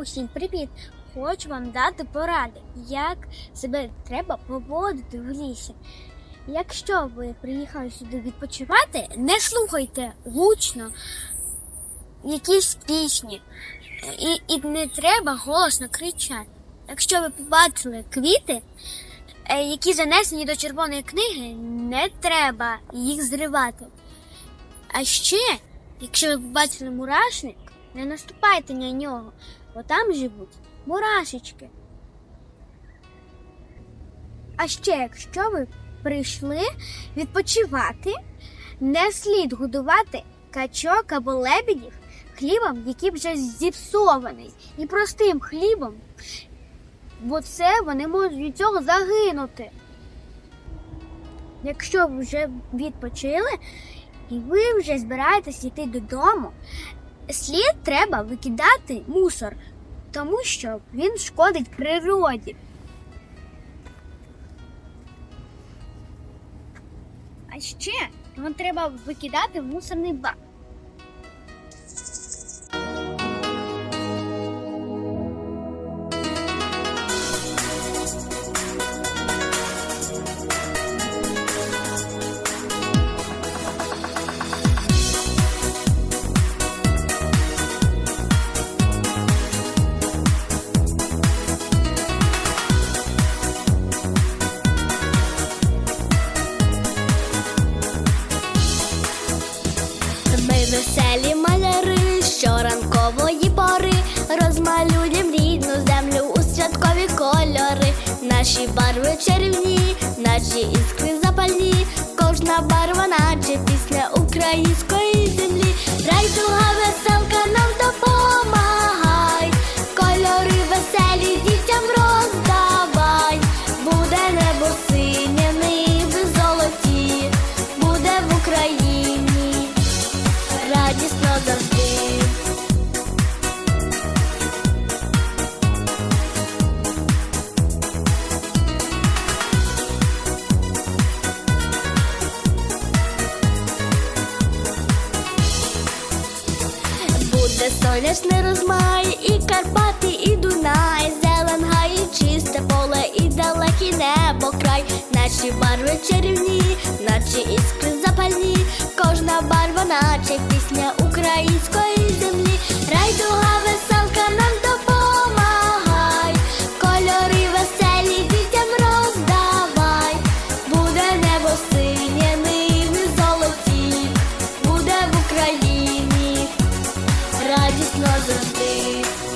Усім привіт! Хочу вам дати поради, як себе треба поводити в лісі. Якщо ви приїхали сюди відпочивати, не слухайте гучно якісь пісні і, і не треба голосно кричати. Якщо ви побачили квіти, е, які занесені до червоної книги, не треба їх зривати. А ще, якщо ви побачили мурашник, не наступайте на нього, бо там живуть мурашечки. А ще, якщо ви прийшли відпочивати, не слід годувати качок або лебедів хлібом, який вже зіпсований, і простим хлібом, бо це вони можуть від цього загинути. Якщо ви вже відпочили і ви вже збираєтесь йти додому, слід треба викидати мусор, тому що він шкодить природі. А ще його треба викидати в мусорний бак. Веселі маляри, щоранкової пори розмалюєм рідну землю у святкові кольори. Наші барви чарівні, наші іскри Сонячний розмай, і Карпати, і Дунай, зелен гай, і чисте поле, і далекий небо край. Наші барви чарівні, наче іскри запальні, кожна барва, наче пісня української just love me.